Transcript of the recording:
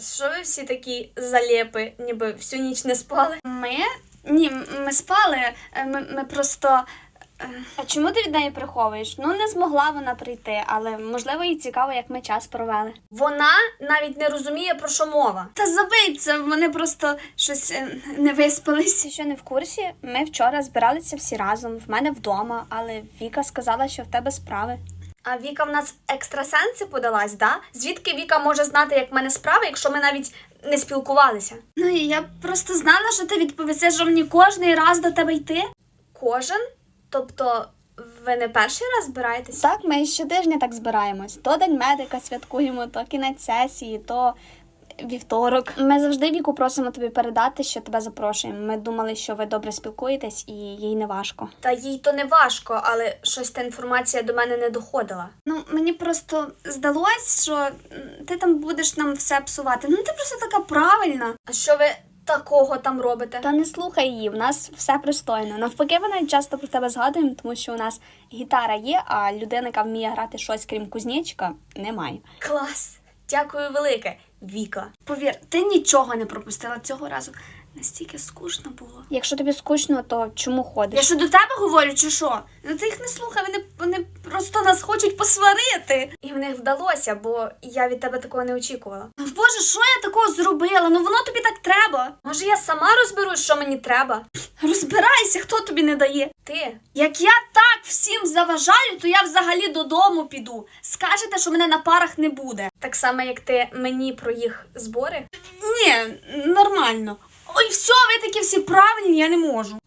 Що ви всі такі залєпи, ніби всю ніч не спали? Ми? Ні, ми спали. е, Ми, ми просто. е, А чому ти від неї приховуєш? Ну, не змогла вона прийти, але можливо їй цікаво, як ми час провели. Вона навіть не розуміє, про що мова. Та забий це, вони просто щось е, не виспались. Що не в курсі? Ми вчора збиралися всі разом в мене вдома, але Віка сказала, що в тебе справи. А Віка в нас в екстрасенси подалась, да? Звідки Віка може знати, як в мене справи, якщо ми навіть не спілкувалися? Ну і я просто знала, що ти відповісиш, що мені кожний раз до тебе йти. Кожен? Тобто, ви не перший раз збираєтесь? Так, ми щотижня так збираємось. То день медика святкуємо, то кінець сесії, то вівторок. Ми завжди віку просимо тобі передати, що тебе запрошуємо. Ми думали, що ви добре спілкуєтесь і їй не важко. Та їй то не важко, але щось та інформація до мене не доходила. Ну, мені просто здалось, що ти там будеш нам все псувати. Ну ти просто така правильна. А що ви такого там робите? Та не слухай її, в нас все пристойно. Навпаки, ми навіть часто про тебе згадуємо, тому що у нас гітара є, а людина, яка вміє грати щось крім кузнечика, немає. Клас! Дякую велике, Віка. Повір, ти нічого не пропустила цього разу. Настільки скучно було. Якщо тобі скучно, то чому ходиш? Я що до тебе говорю, чи що? Ну ти їх не слухай, вони, вони просто посварити. І в них вдалося, бо я від тебе такого не очікувала. Боже, що я такого зробила? Ну воно тобі так треба. Може, я сама розберусь, що мені треба? Розбирайся, хто тобі не дає. Ти. Як я так всім заважаю, то я взагалі додому піду. Скажете, що мене на парах не буде. Так само, як ти мені про їх збори. Ні, нормально. Ой, все, ви такі всі правильні, я не можу.